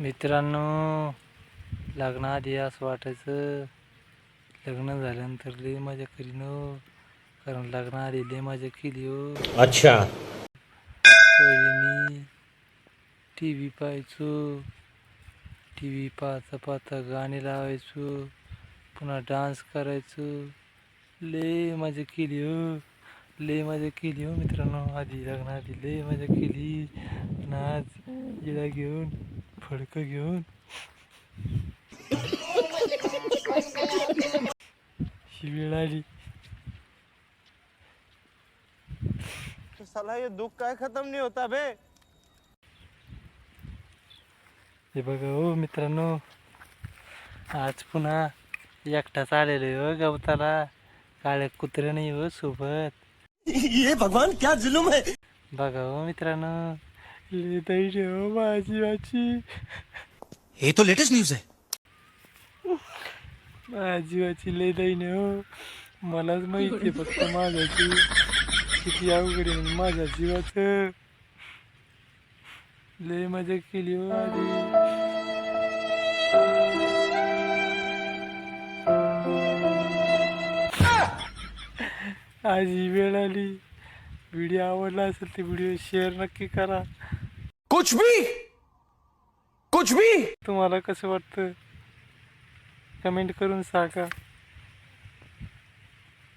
मित्रांनो लग्नाआधी असं वाटायचं लग्न झाल्यानंतर लय मजा करीन हो. कारण लग्नाआधी लय मजा केली हो. अच्छा. पहिले मी टी व्ही पाहायचो. टी व्ही पाहता पाहता गाणे लावायचो. पुन्हा डान्स करायचो. लय मजा केली हो. लय मजा केली हो मित्रांनो. आधी लग्नाआधी लय मजा केली. नाच जिडा घेऊन फडकं घेऊन शिवेळ आली साला ये दुख काय खत्म नहीं होता बे हे बघा हो मित्रांनो आज पुन्हा एकटाच आलेलो हो गवताला काळ्या कुत्र्या नाही हो सोबत ये भगवान क्या जुलुम है बघा हो मित्रांनो दैर्य हो माझी वाची. ये तो लेटेस्ट न्यूज है माझी वाची लय दैन्य हो. मलाच माहिती आहे फक्त माझ्याची. किती अवघड आहे माझ्या जीवाचं. लय मजा केली हो आधी. आज ही वेळ आली. व्हिडिओ आवडला असेल तर व्हिडिओ शेअर नक्की करा. कुछ भी कुछ भी। तुम्हाला कसं वाटतं? कमेंट करून सांगा.